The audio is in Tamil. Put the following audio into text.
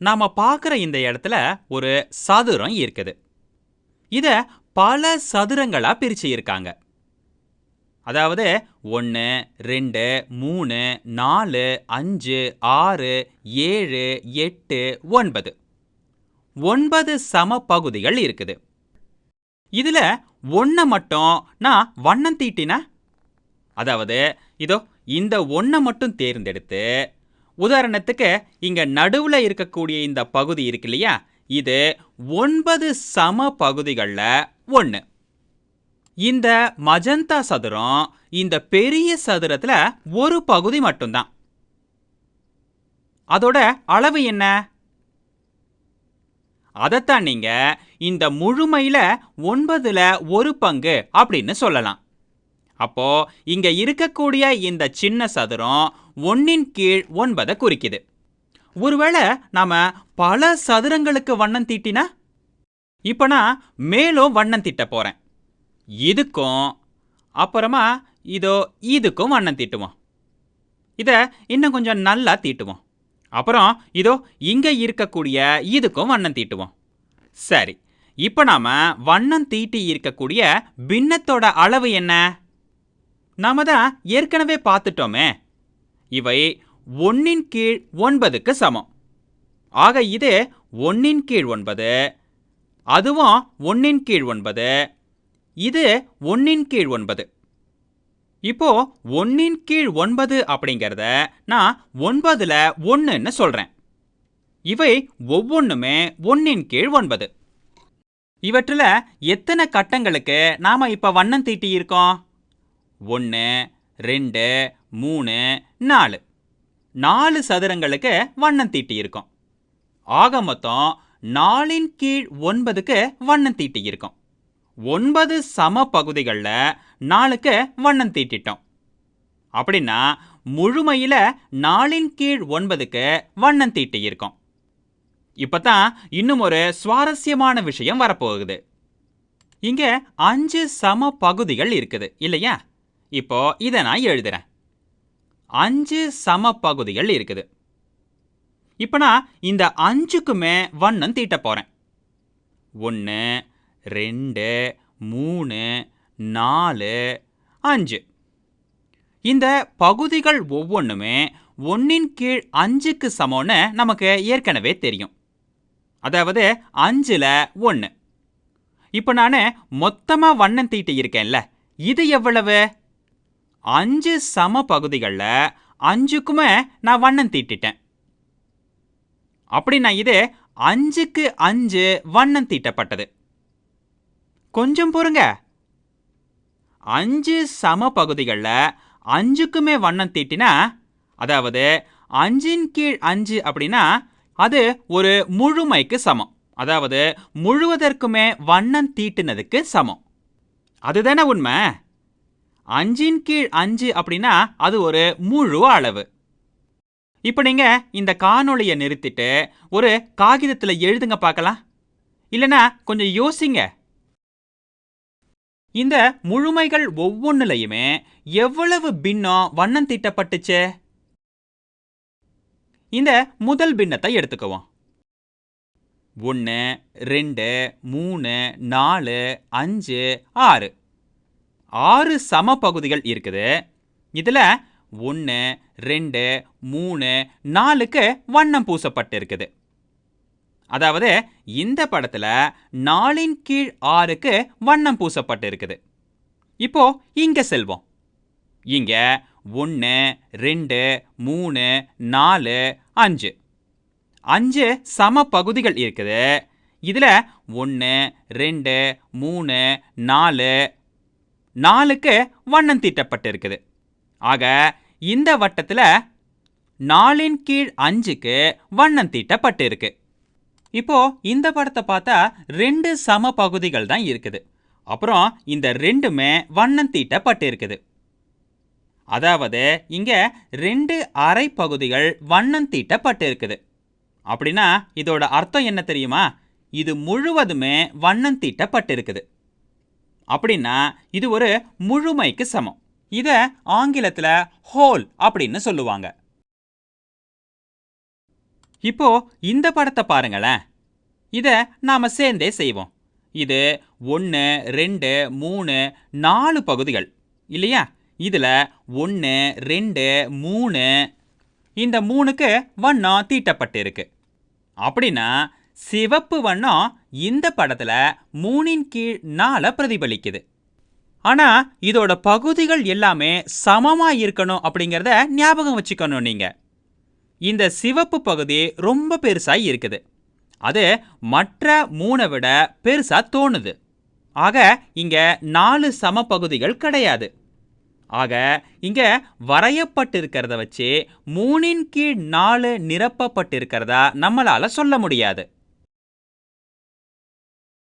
நாம பார்க்குற இந்த இடத்துல ஒரு சதுரம் இருக்குது. இதை பல சதுரங்களாக பிரிச்சு இருக்காங்க. அதாவது ஒன்று ரெண்டு மூணு நாலு அஞ்சு ஆறு ஏழு எட்டு ஒன்பது. ஒன்பது சம பகுதிகள் இருக்குது. இதில் ஒன்றை மட்டும் நான் வண்ணம் தீட்டினா? அதாவது இதோ இந்த ஒன்றை மட்டும் தேர்ந்தெடுத்து உதாரணத்துக்கு இங்கே நடுவில் இருக்கக்கூடிய இந்த பகுதி இருக்கு இல்லையா? இது ஒன்பது சம பகுதிகளில் ஒன்று இந்த மஜந்தா சதுரம் இந்த பெரிய சதுரத்தில் ஒரு பகுதி மட்டும்தான். அதோட அளவு என்ன? அதைத்தான் நீங்கள் இந்த முழுமையில் ஒன்பதில் ஒரு பங்கு அப்படின்னு சொல்லலாம். அப்போ இங்க இருக்கக்கூடிய இந்த சின்ன சதுரம் ஒன்னின் கீழ் ஒன்பதை குறிக்குது. ஒருவேளை நாம பல சதுரங்களுக்கு வண்ணம் தீட்டினா? இப்போ நான் மேலும் வண்ணம் தீட்ட போறேன். இதுக்கும் அப்புறமா இதோ இதுக்கும் வண்ணம் தீட்டுவோம். இதை இன்னும் கொஞ்சம் நல்லா தீட்டுவோம். அப்புறம் இதோ இங்கே இருக்கக்கூடிய இதுக்கும் வண்ணம் தீட்டுவோம். சரி இப்போ நாம் வண்ணம் தீட்டி இருக்கக்கூடிய பின்னத்தோட அளவு என்ன? நாம தான் ஏற்கனவே பார்த்துட்டோமே. இவை ஒன்னின் கீழ் ஒன்பதுக்கு சமம். ஆக இது ஒன்னின் கீழ் ஒன்பது அதுவும் ஒன்னின் கீழ் ஒன்பது இது ஒன்னின் கீழ் ஒன்பது. இப்போ ஒன்னின் கீழ் ஒன்பது அப்படிங்கிறத நான் ஒன்பதுல ஒன்றுன்னு சொல்றேன். இவை ஒவ்வொன்றுமே ஒன்னின் கீழ் ஒன்பது. இவற்றில் எத்தனை கட்டங்களுக்கு நாம இப்ப வண்ணம் தீட்டி இருக்கோம் ஒன்று ரெண்டு மூணு நாலு. நாலு சதுரங்களுக்கு வண்ணம் தீட்டியிருக்கோம். ஆக மொத்தம் நாலின் கீழ் ஒன்பதுக்கு வண்ணம் தீட்டியிருக்கோம். ஒன்பது சம பகுதிகளில் நாலுக்கு வண்ணம் தீட்டிட்டோம். அப்படின்னா முழுமையில் நாலின் கீழ் ஒன்பதுக்கு வண்ணம் தீட்டியிருக்கோம். இப்போ தான் இன்னும் ஒரு சுவாரஸ்யமான விஷயம் வரப்போகுது. இங்கே அஞ்சு சம பகுதிகள் இருக்குது இல்லையா? இப்போ இதை நான் எழுதுறேன். அஞ்சு சம பகுதிகள் இருக்குது. இப்போ நான் இந்த அஞ்சுக்குமே வண்ணம் தீட்ட போகிறேன் ஒன்று ரெண்டு மூணு நாலு அஞ்சு. இந்த பகுதிகள் ஒவ்வொன்றுமே ஒன்றின் கீழ் அஞ்சுக்கு சமம்னு நமக்கு ஏற்கனவே தெரியும். அதாவது அஞ்சில் ஒன்று இப்போ நான் மொத்தமாக வண்ணம் தீட்டி இருக்கேன்ல இது எவ்வளவு? அஞ்சு சம பகுதிகளில் அஞ்சுக்குமே நான் வண்ணம் தீட்டிட்டேன். அப்படின்னா இது அஞ்சுக்கு அஞ்சு வண்ணம் தீட்டப்பட்டது. கொஞ்சம் பொறுங்க. அஞ்சு சம பகுதிகளில் அஞ்சுக்குமே வண்ணம் தீட்டினா அதாவது அஞ்சின் கீழ் அஞ்சு அப்படின்னா அது ஒரு முழுமைக்கு சமம். அதாவது முழுவதற்குமே வண்ணம் தீட்டினதுக்கு சமம். அதுதானே உண்மை? அஞ்சின் கீழ் அஞ்சு அப்படின்னா அது ஒரு முழு அளவு. இப்போ நீங்கள் இந்த காணொளியை நிறுத்திட்டு ஒரு காகிதத்தில் எழுதுங்க பார்க்கலாம். இல்லைனா கொஞ்சம் யோசிங்க. இந்த முழுமைகள் ஒவ்வொன்றுலையுமே எவ்வளவு பின்னம் வண்ணம் தீட்டப்பட்டுச்சு? இந்த முதல் பின்னத்தை எடுத்துக்குவோம். ஒன்று ரெண்டு மூணு நாலு அஞ்சு ஆறு. ஆறு சம பகுதிகள் இருக்குது. இதில் ஒன்று ரெண்டு மூணு நாலுக்கு வண்ணம் பூசப்பட்டு இருக்குது அதாவது இந்த படத்தில் நாலின் கீழ் ஆறுக்கு வண்ணம் பூசப்பட்டு இருக்குது இப்போ இங்கே செல்வோம். இங்கே ஒன்று ரெண்டு மூணு நாலு அஞ்சு. அஞ்சு சம பகுதிகள் இருக்குது. இதில் ஒன்று ரெண்டு மூணு நாலு நாலுக்கு வண்ணம் தீட்டப்பட்டிருக்குது. ஆக இந்த வட்டத்தில் நாலின் கீழ் அஞ்சுக்கு வண்ணம் தீட்டப்பட்டிருக்கு. இப்போ இந்த படத்தை பார்த்தா ரெண்டு சம பகுதிகள் தான் இருக்குது. அப்புறம் இந்த ரெண்டுமே வண்ணம் தீட்டப்பட்டிருக்குது. அதாவது இங்கே ரெண்டு அரை பகுதிகள் வண்ணம் தீட்டப்பட்டிருக்குது. அப்படின்னா இதோட அர்த்தம் என்ன தெரியுமா? இது முழுவதுமே வண்ணம் தீட்டப்பட்டிருக்குது. அப்படின்னா இது ஒரு முழுமைக்கு சமம். இதை ஆங்கிலத்துல ஹோல் அப்படின்னு சொல்லுவாங்க. இப்போ இந்த படத்தை பாருங்களேன். இதை நாம சேர்ந்தே செய்வோம். இது ஒன்று ரெண்டு மூணு நாலு பகுதிகள். இல்லையா? இதில் ஒன்று ரெண்டு மூணு. இந்த மூணுக்கு வண்ணம் தீட்டப்பட்டிருக்கு. அப்படின்னா சிவப்பு வண்ணம் இந்த படத்தில் மூணின் கீழ் நாலை பிரதிபலிக்குது. ஆனால் இதோட பகுதிகள் எல்லாமே சமமாக இருக்கணும் அப்படிங்கிறத ஞாபகம் வச்சுக்கணும் நீங்கள் இந்த சிவப்பு பகுதி ரொம்ப பெருசாக இருக்குது. அது மற்ற மூணை விட பெருசாக தோணுது. ஆக இங்கே நாலு சம பகுதிகள் கிடையாது. ஆக இங்கே வரையப்பட்டிருக்கிறத வச்சு மூணின் கீழ் நாலு நிரப்பப்பட்டிருக்கிறதா நம்மளால் சொல்ல முடியாது.